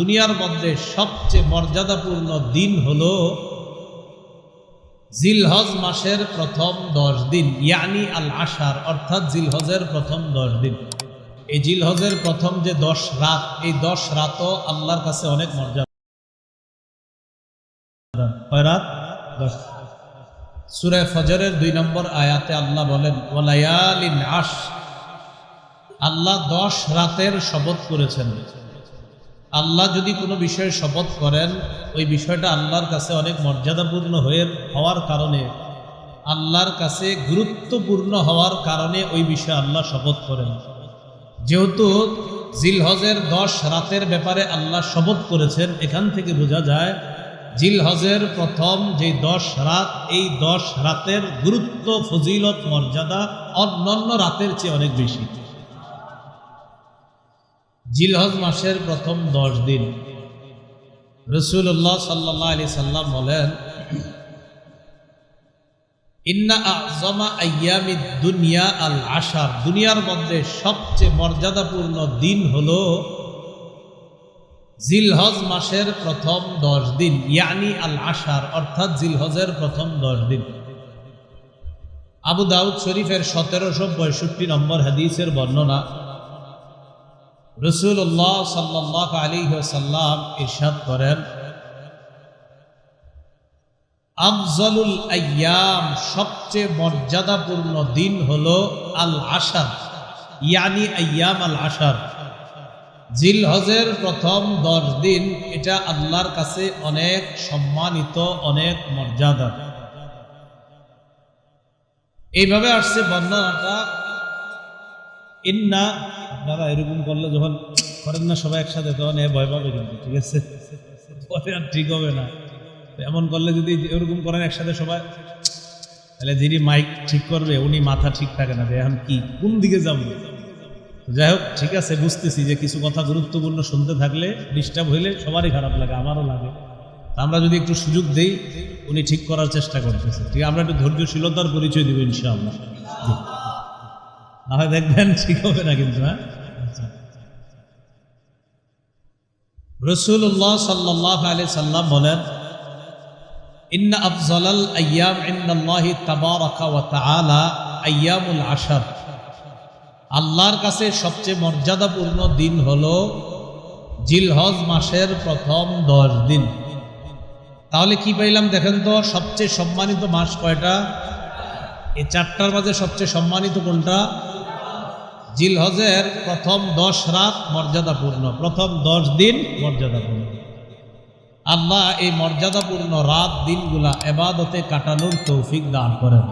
দুনিয়ার মধ্যে সবচেয়ে মর্যাদাপূর্ণ দিন হল জিলহজ মাসের প্রথম দশ দিন, ইয়ানি আল আশার, অর্থাৎ জিলহজের প্রথম দশ দিন। এই জিলহজের প্রথম যে দশ রাত, এই দশ রাতও আল্লাহর কাছে অনেক মর্যাদা। সুরে ফজরের দুই নম্বর আয়াতে আল্লাহ বলেন ওলায়ালিন আশ আল্লাহ দশ রাতের শপথ করেছেন। আল্লাহ যদি কোনো বিষয়ে শপথ করেন, ওই বিষয়টা আল্লাহর কাছে অনেক মর্যাদাপূর্ণ হয়ে হওয়ার কারণে, আল্লাহর কাছে গুরুত্বপূর্ণ হওয়ার কারণে ওই বিষয়ে আল্লাহ শপথ করেন। যেহেতু জিলহজের দশ রাতের ব্যাপারে আল্লাহ শপথ করেছেন, এখান থেকে বোঝা যায় জিলহজের প্রথম যে দশ রাত, এই দশ রাতের গুরুত্ব, ফজিলত, মর্যাদা অন্যান্য রাতের চেয়ে অনেক বেশি। জিলহজ মাসের প্রথম দশ দিন। রসুল্লাহ সাল্লাহ আলি সাল্লাম বলেন, ইন্না আজমা আয়ামি দুনিয়া আল আশার। দুনিয়ার মধ্যে সবচেয়ে মর্যাদাপূর্ণ দিন হল জিলহজ মাসের প্রথম দশ দিন। ইয়ানি আল আশার, অর্থাৎ জিলহজের প্রথম দশ দিন। আবু দাউদ শরীফের সতেরোশো পঁয়ষট্টি নম্বর হাদিসের বর্ণনা রসুল্লাহ সাল্লাহ আলী সাল্লাম ইরশাদ করেন, আফজলুল আয়াম সবচেয়ে মর্যাদাপূর্ণ দিন হল আল আশার ইয়ানি আয়াম আল আশার জিলহজের প্রথম দশ দিন এটা আল্লাহর কাছে অনেক সম্মানিত, অনেক মর্যাদা এইভাবে আসছে বর্ণনাটা ইন্না দাদা এরকম করলে যখন করেন না সবাই একসাথে, তখন এ ভয় পাবে কিন্তু, ঠিক আছে? পরে আর ঠিক হবে না। এমন করলে যদি এরকম করেন একসাথে সবাই, তাহলে যিনি মাইক ঠিক করবে, উনি মাথা ঠিক থাকে না এখন কি, কোন দিকে যাব? যাই হোক, ঠিক আছে, বুঝতেছি যে কিছু কথা গুরুত্বপূর্ণ শুনতে থাকলে ডিস্টার্ব হইলে সবারই খারাপ লাগে, আমারও লাগে। আমরা যদি একটু সুযোগ দেই, উনি ঠিক করার চেষ্টা করতেছে। ঠিক, আমরা একটু ধৈর্যশীলতার পরিচয় দিব, ইনশাআল্লাহ। না দেখবেন ঠিক হবে না কিন্তু হ্যাঁ? রসুল্লাহ সাল্লাহ আলি সাল্লাম বলেন, ইন্না আফজলাল আয়াম ইন্নাল্লাহি তাবারাকা ওয়া তাআলা আয়ামুল আশার। আল্লাহর কাছে সবচেয়ে মর্যাদাপূর্ণ দিন হল জিলহজ মাসের প্রথম দশ দিন। তাহলে কি পাইলাম দেখেন তো, সবচেয়ে সম্মানিত মাস কয়টা? এই চারটার মাঝে সবচেয়ে সম্মানিত কোনটা? জিলহজের প্রথম দশ রাত মর্যাদাপূর্ণ, প্রথম দশ দিন মর্যাদাপূর্ণ। আল্লাহ এই মর্যাদাপূর্ণ রাত দিনগুলা এবাদতে কাটানোর তৌফিক দান করেন।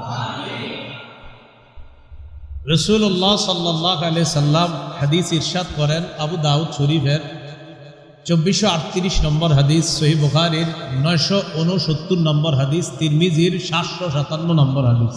রসুল্লাহ সাল্লাহ আলি সাল্লাম হাদিস ইরশাদ করেন আবু দাউদ শরীফের চব্বিশশো আটত্রিশ নম্বর হাদিস সহি বুখারির নয়শো উনসত্তর নম্বর হাদিস, তিরমিজির সাতশো সাতান্ন নম্বর হাদিস।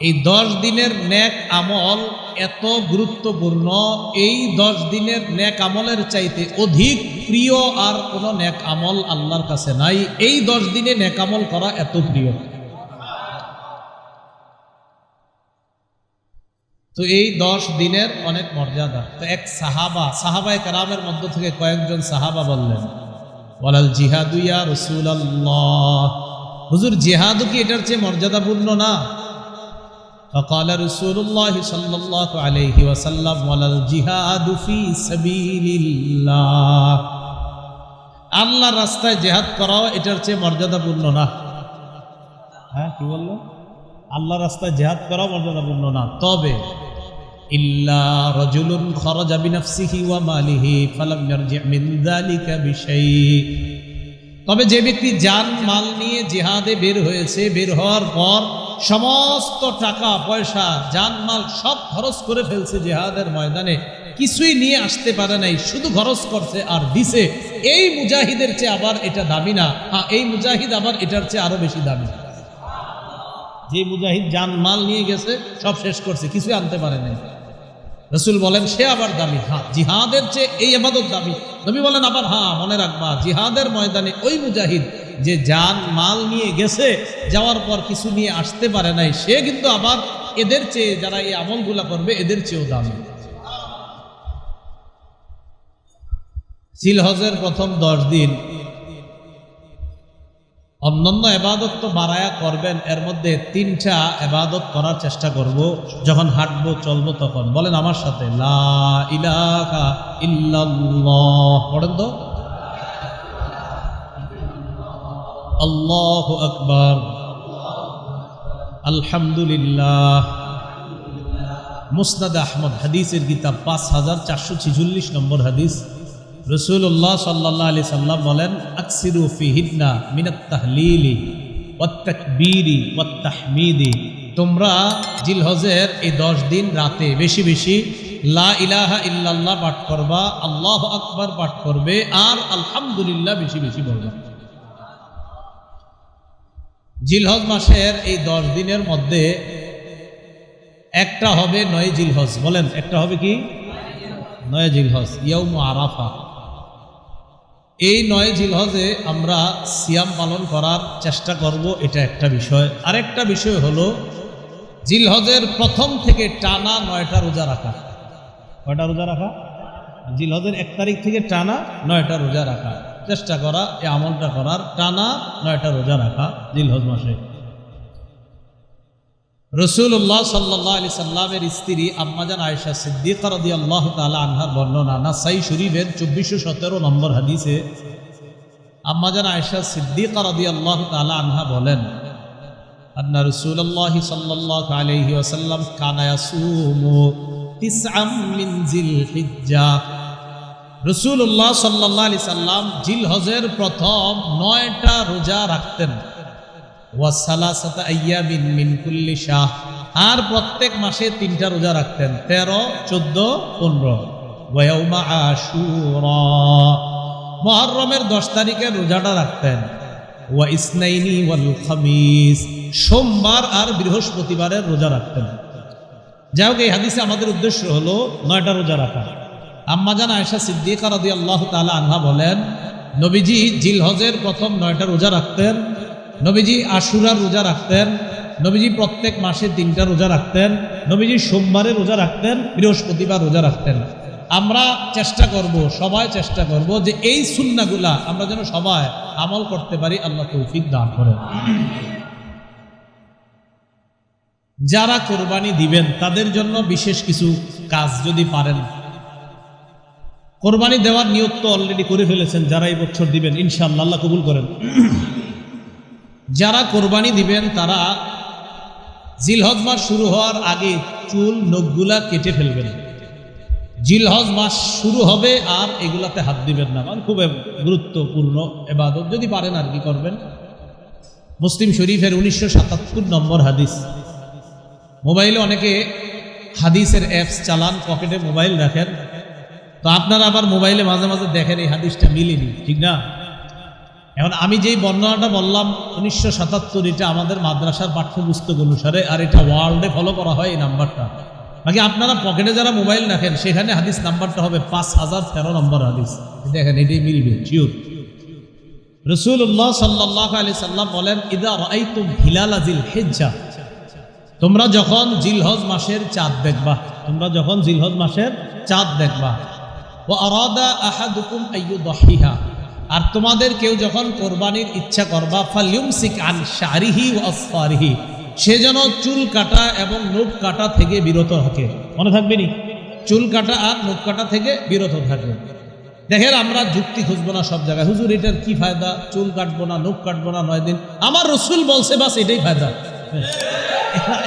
এই দশ দিনের নেক আমল এত গুরুত্বপূর্ণ, এই দশ দিনের নেক আমলের চাইতে অধিক প্রিয় আর কোনো নেক আমল আল্লাহর কাছে নাই। এই দশ দিনে নেক আমল করা এত প্রিয়। তো এই দশ দিনের অনেক মর্যাদা। তো এক সাহাবা, সাহাবায় কারামের মধ্য থেকে কয়েকজন সাহাবা বললেন, বলাল জিহাদুয়া রসুল আল্লাহ হুজুর, জিহাদু কি এটার চেয়ে মর্যাদাপূর্ণ না? فقال رسول الله صلى الله عليه وسلم ولا الجهاد في سبيل الله আল্লাহর রাস্তায় জেহাদ করাও এটার চেয়ে মর্যাদাপূর্ণ না হ্যাঁ কি বললো আল্লাহ রাস্তায় জেহাদ করাও মর্যাদাপূর্ণ না তবে ইল্লা রজুলুন খরজা বিনাফসিহি ওয়া মালিহি ফালাম ইয়ারজি মিন যালিকা বিশাই তবে যে ব্যক্তি জান মাল নিয়ে জিহাদে বের হয়েছে বের হওয়ার পর সমস্ত টাকা, পয়সা, জানমাল সব খরচ করে ফেলছে জেহাদের ময়দানে। কিছুই নিয়ে আসতে পারে নাই, শুধু খরচ করছে আর দিছে। এই মুজাহিদের চেয়ে আবার এটা দামি না। হ্যাঁ এই মুজাহিদ আবার এটার চেয়ে আরও বেশি দামি। যে মুজাহিদ জানমাল নিয়ে গেছে, সব শেষ করছে, কিছুই আনতে পারে নাই। রসুল বলেন, সে আবার দামি হ্যাঁ জিহাদের চেয়ে এই আবাদত দামি। নবী বলেন, আবার হ্যাঁ মনে রাখবা, জিহাদের ময়দানে ওই মুজাহিদ যে যান মাল নিয়ে গেছে, যাওয়ার পর কিছু নিয়ে আসতে পারে নাই, সে কিন্তু আবার এদের চেয়ে, যারা এই আমলগুলা করবে, এদের চেয়েও দামি। সিলহজের প্রথম দশ দিন অন্যান্য এবাদত তো বাড়ায়া করবেন, এর মধ্যে তিনটা এবাদত করার চেষ্টা করব। যখন হাঁটবো, চলবো তখন। বলেন আমার সাথে, লা পড়েন তো। আল্লাহু আকবার। আলহামদুলিল্লাহ। মুসনাদ আহমদ, হাদিসের কিতাব, পাঁচ হাজার চারশো ছিচল্লিশ নম্বর হাদিস। রসুল্লাহ সাল্লাহ আলি সাল্লাম বলেন, আকসিরু ফি হিদনা মিনাত তাহলিলি ওয়াত্তাকবীরি তোমরা জিলহজের এই দশ দিন রাতে বেশি বেশি লা ইলাহা ইল্লাল্লাহ পাঠ করবা, আল্লাহ আকবার পাঠ করবে আর আলহামদুলিল্লাহ বেশি বেশি বলবে। জিলহজ মাসের এই দশ দিনের মধ্যে একটা হবে নয় জিলহজ। বলেন, একটা হবে কি? নয় জিলহজ। ইয়ৌম আরাফা। এই নয় জিলহজে আমরা সিয়াম পালন করার চেষ্টা করব, এটা একটা বিষয়। আরেকটা বিষয় হলো, জিলহজের প্রথম থেকে টানা নয়টা রোজা রাখা। কয়টা রোজা রাখা? জিলহজের এক তারিখ থেকে টানা নয়টা রোজা রাখা। চেষ্টা করা, এই আমলটা করার টানা নয়টা রোজা রাখা জিলহজ মাসে। রসুল্লাহ সাল্লাহ আলি সাল্লামের স্ত্রী আম্মাজান আয়েশা সিদ্দিকা রদি আল্লাহ তালা আনহার বর্ণনা নাসাই শরীফের চব্বিশশো সতেরো নম্বর হাদিসে আম্মাজান আয়েশা সিদ্দিকা রদি আল্লাহ তালা আনহা বলেন, আন্না রসুল্লাহ সাল্লাহ আলহি ওসাল্লাম কানায়াসুমু তিসআম মিন জিল হিজ্জা রসুল্লাহ সাল্লাহ আলি সাল্লাম জিল হজের প্রথম নয়টা রোজা রাখতেন। ওয়াসালাসাতা আইয়ামিন মিন কুল্লি শাহ। আর প্রত্যেক মাসে তিনটা রোজা রাখতেন, তেরো, চোদ্দ, পনেরো। মহরমের দশ তারিখের রোজাটা রাখতেন। সোমবার আর বৃহস্পতিবারের রোজা রাখতেন। যাই হোক এই হাদিসে আমাদের উদ্দেশ্য হলো নয়টা রোজা রাখা। আম্মাজান আয়েশা সিদ্দিকা রাদি আল্লাহ তালা আনহা বলেন, নবীজি জিলহজের প্রথম নয়টা রোজা রাখতেন। নবীজি আশুরার রোজা রাখতেন, নবীজি প্রত্যেক মাসে তিনটা রোজা রাখতেন, নবীজি সোমবারে রোজা রাখতেন, বৃহস্পতিবার রোজা রাখতেন। আমরা চেষ্টা করব, সবাই চেষ্টা করব যে এই সুন্নাগুলা আমরা যেন সবাই আমল করতে পারি, আল্লাহ তৌফিক দান করেন। যারা কোরবানি দিবেন, তাদের জন্য বিশেষ কিছু কাজ যদি পারেন। কোরবানি দেওয়ার নিয়ত তো অলরেডি করে ফেলেছেন, যারা এই বছর দিবেন, ইনশাআল্লাহ, আল্লাহ কবুল করেন। যারা কোরবানি দিবেন তারা জিলহজ মাস শুরু হওয়ার আগে চুল নখগুলা কেটে ফেলবেন। জিলহজ মাস শুরু হবে আর এগুলাতে হাত দিবেন না। মানে খুব গুরুত্বপূর্ণ এবাদত। যদি পারেন আর কি করবেন? মুসলিম শরীফের উনিশশো সাতাত্তর নম্বর হাদিস। মোবাইলে অনেকে হাদিসের অ্যাপস চালান, পকেটে মোবাইল রাখেন। তো আপনারা আবার মোবাইলে মাঝে মাঝে দেখেন এই হাদিসটা মিলেনি, ঠিক না? এখন আমি যেই বর্ণনাটা বললাম, উনিশশো সাতাত্তর এটা আমাদের মাদ্রাসার পাঠ্যপুস্তক অনুসারে, আর এটা ওয়ার্ল্ডে ফলো করা হয় এই নাম্বারটা। বাকি আপনারা পকেটে যারা মোবাইল রাখেন, সেখানে হাদিস নাম্বারটা হবে পাঁচ হাজার তেরো নম্বর হাদিস। দেখেন, এটাই মিলবে শিওর রসুল্লাহ সাল্লাহ আলি সাল্লাম বলেন, ইদা রাই তুম হিলাল হেজ্জা তোমরা যখন জিলহজ মাসের চাঁদ দেখবা, তোমরা যখন জিলহজ মাসের চাঁদ দেখবা। ও আরাদা আহাদুকুম আইয়ু দহিহা আর তোমাদের কেউ যখন কোরবানির ইচ্ছা করবা, ফালিউমসিক আন শারিহি ও সে যেন চুল কাটা এবং নখ কাটা থেকে বিরত থাকে। মনে থাকবে নি? চুল কাটা আর নখ কাটা থেকে বিরত থাকে। দেখেন, আমরা যুক্তি খুঁজবো না সব জায়গায়। হুজুর, এটার কি ফায়দা? চুল কাটবো না নখ কাটবো না, নয় দিন। আমার রসুল বলছে, বাস, এটাই ফায়দা।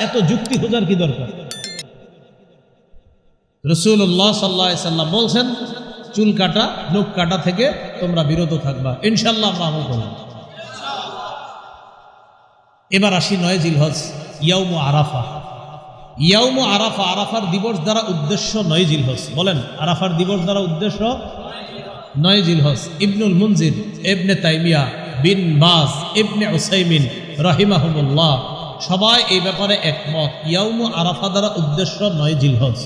এত যুক্তি খোঁজার কি দরকার? রসুল্লাহ সাল্লা সাল্লাম বলছেন চুল কাটা নখ কাটা থেকে তোমরা বিরত থাকবা। ইনশাল্লাহ আমরা আমল করব। এবার আসি নয় জিলহজ, ইয়াউম আরাফা। ইয়াউম আরাফা, আরাফার দিবস দ্বারা উদ্দেশ্য নয় জিলহস বলেন, আরাফার দিবস দ্বারা উদ্দেশ্য নয় জিলহস ইবনুল মুনজির, ইবনে তাইমিয়া বিন বাস ইবনে উসাইমিন রহিমাহুল্লাহ সবাই এই ব্যাপারে একমত। ইয়াউম আরাফা দ্বারা উদ্দেশ্য নয় জিলহস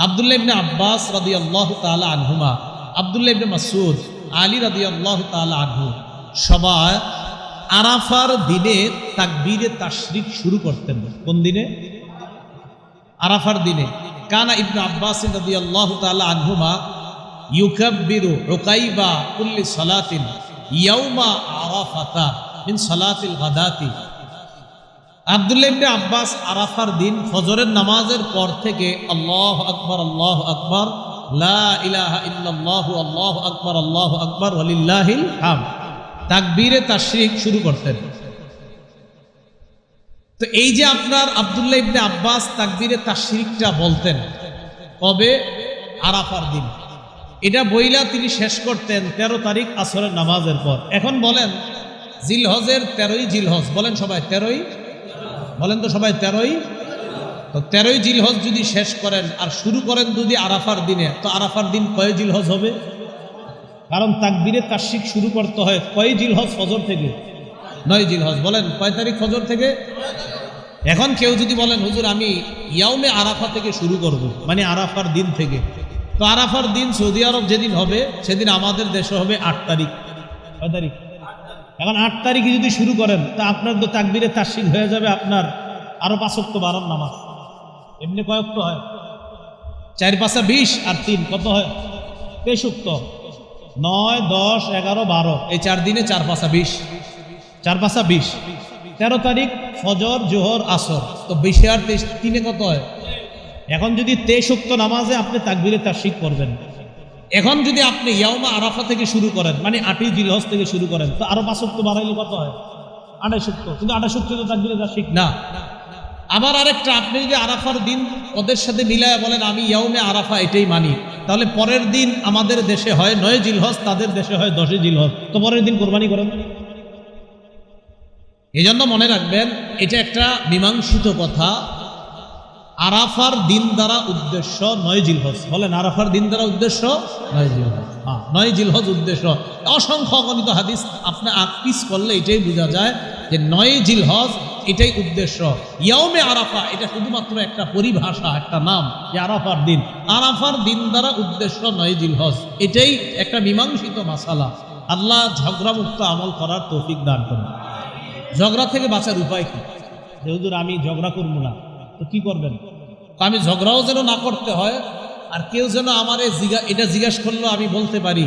আবদুল্লাহ ইবনে আব্বাস রাদিয়াল্লাহু তাআলা আনহুমা, আবদুল্লাহ ইবনে মাসউদ, আলী রাদিয়াল্লাহু তাআলা আনহু, সবাই আরাফার দিনে তাকবীরে তাশরিক শুরু করতেন। কোন দিনে? আরাফার দিনে। কানা ইবনু আব্বাস রাদিয়াল্লাহু তাআলা আনহুমা, ইউকাব্বিরু উকাইবা কুল্লি সালাতিন ইয়াউমা আরাফাতা মিন সালাতিল গাদাতি। আব্দুল্লাহ ইবনে আব্বাস আরাফার দিন ফজরের নামাজের পর থেকে আল্লাহ আকবার আল্লাহ আকবার আল্লাহু আকবার আল্লাহু আকবার, ওয়ালিল্লাহিল হামদ। তাকবীরে শুরু করতেন। তো এই যে আপনার আবদুল্লাহ ইবনে আব্বাস তাকবীরে তাশরিকটা বলতেন, কবে? আরাফার দিন। এটা বইলা তিনি শেষ করতেন তেরো তারিখ আসরের নামাজের পর। এখন বলেন, জিলহজের তেরোই জিলহজ, বলেন সবাই, তেরোই বলেন তো সবাই তেরোই? তো তেরোই জিলহজ যদি শেষ করেন, আর শুরু করেন যদি আরাফার দিনে, তো আরাফার দিন কয় জিলহজ হবে? কারণ তাকবীরে তাশরিক শুরু করতে হয় কয় জিলহজ ফজর থেকে? নয় জিলহজ। বলেন, কয় তারিখ ফজর থেকে? এখন কেউ যদি বলেন, হুজুর, আমি ইয়াউমে আরাফা থেকে শুরু করব মানে আরাফার দিন থেকে। তো আরাফার দিন সৌদি আরব যেদিন হবে, সেদিন আমাদের দেশে হবে আট তারিখ। কয় তারিখ? এখন আট তারিখে যদি শুরু করেন, তা আপনার তো তাকবিরে তাসিক হয়ে যাবে আপনার আরও পাঁচক্ত বারো নামাজ। এমনি কয়েকত হয়? চার, পাঁচা বিশ আর তিন, কত হয়? তেষুক্ত নয়, দশ, এগারো, বারো। এই চার দিনে চার, পাঁচা বিশ। চার, পাঁচা বিশ। তেরো তারিখ, ফজর, জোহর, আসর। তো বিশে আর তেইশ, তিনে কত হয়? এখন যদি তেষুক্ত নামাজে আপনি তাকবিরে তাসিক করবেন এখন যদি আপনি ইয়াউমা আরাফা থেকে শুরু করেন মানে আটই জিলহজ থেকে শুরু করেন, তো আরও পাঁচক্ত বাড়াইলে কত হয়? আড়াইশক্ত কিন্তু আড়াইশক্ত তো তাকবিরে তাসিক না। আবার আরেকটা, আপনি যদি আরাফার দিন ওদের সাথে মিলায় বলেন, আমি ইয়াউমে আরাফা এটাই মানি। তাহলে পরের দিন আমাদের দেশে হয় নয় জিলহজ, তাদের দেশে হয় দশই জিলহজ। তো পরের দিন কোরবানি করেন। এই জন্য মনে রাখবেন, এটা একটা মীমাংসিত কথা। আরাফার দিন দ্বারা উদ্দেশ্য নয় জিলহজ। বলেন, আরাফার দিন দ্বারা উদ্দেশ্য নয় জিলহজ। হ্যাঁ নয় জিলহজ উদ্দেশ্য। অসংখ্য অগণিত হাদিস আপনি আকপিস করলে এটাই বোঝা যায় যে নয় জিলহজ এটাই উদ্দেশ্য। ইয়াউমে আরাফা, এটা শুধুমাত্র একটা পরিভাষা, একটা নাম, যে আরাফার দিন। আরাফার দিন দ্বারা উদ্দেশ্য নয় জিলহজ। এটাই একটা মীমাংসিত মাসালা। আল্লাহ ঝগড়ামুক্ত আমল করার তৌফিক দান করেন। ঝগড়া থেকে বাঁচার উপায় কি? যেহেতু আমি ঝগড়া করব না। তো কি করবেন? আমি ঝগড়াও যেন না করতে হয়, আর কেউ যেন আমারে জিগা, এটা জিজ্ঞেস করল আমি বলতে পারি।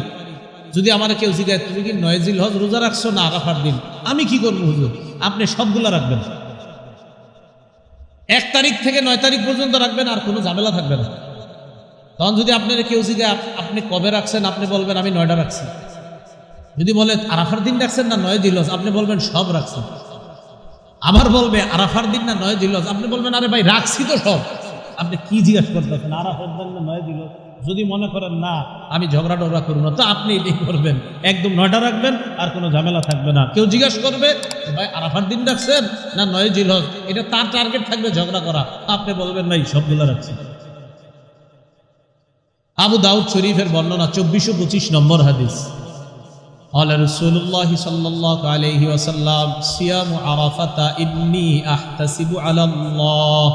যদি আমার কেউ জিজ্ঞাসা তুমি কি নয়জিল হজ রোজা রাখছো না আরাফার দিন? আমি কি করব হুজুর? আপনি সবগুলো রাখবেন। এক তারিখ থেকে নয় তারিখ পর্যন্ত রাখবেন, আর কোনো ঝামেলা থাকবে না। তখন যদি আপনার কেউ জিজ্ঞাসা আপনি কবে রাখছেন, আপনি বলবেন, আমি নয়টা রাখছি। যদি বলে আরাফার দিন রাখছেন না নয় জিলস আপনি বলবেন সব রাখছেন আবার বলবে, আরাফার দিন না নয় জিলস আপনি বলবেন, আরে ভাই, রাখছি তো সব। আপনি কি জিজ্ঞাসা করতেছেন আরাফার দিন না নয় জিলস যদি মনে করেন, না, আমি ঝগড়া টগড়া করব না। তো আপনি এটাই করবেন একদম নয়টা রাখবেন, আর কোনো ঝামেলা থাকবে না। কেউ জিজ্ঞাসা করবে ভাই, আরাফার দিন রাখছেন না নয় জিলস এটা তার টার্গেট থাকবে ঝগড়া করা। আপনি বলবেন নাই সবগুলো রাখছি। আবু দাউদ শরীফের বর্ণনা, চব্বিশশো পঁচিশ নম্বর হাদিস। قال رسول الله صلى الله عليه وسلم صيام عرفة إني أحتسب على الله.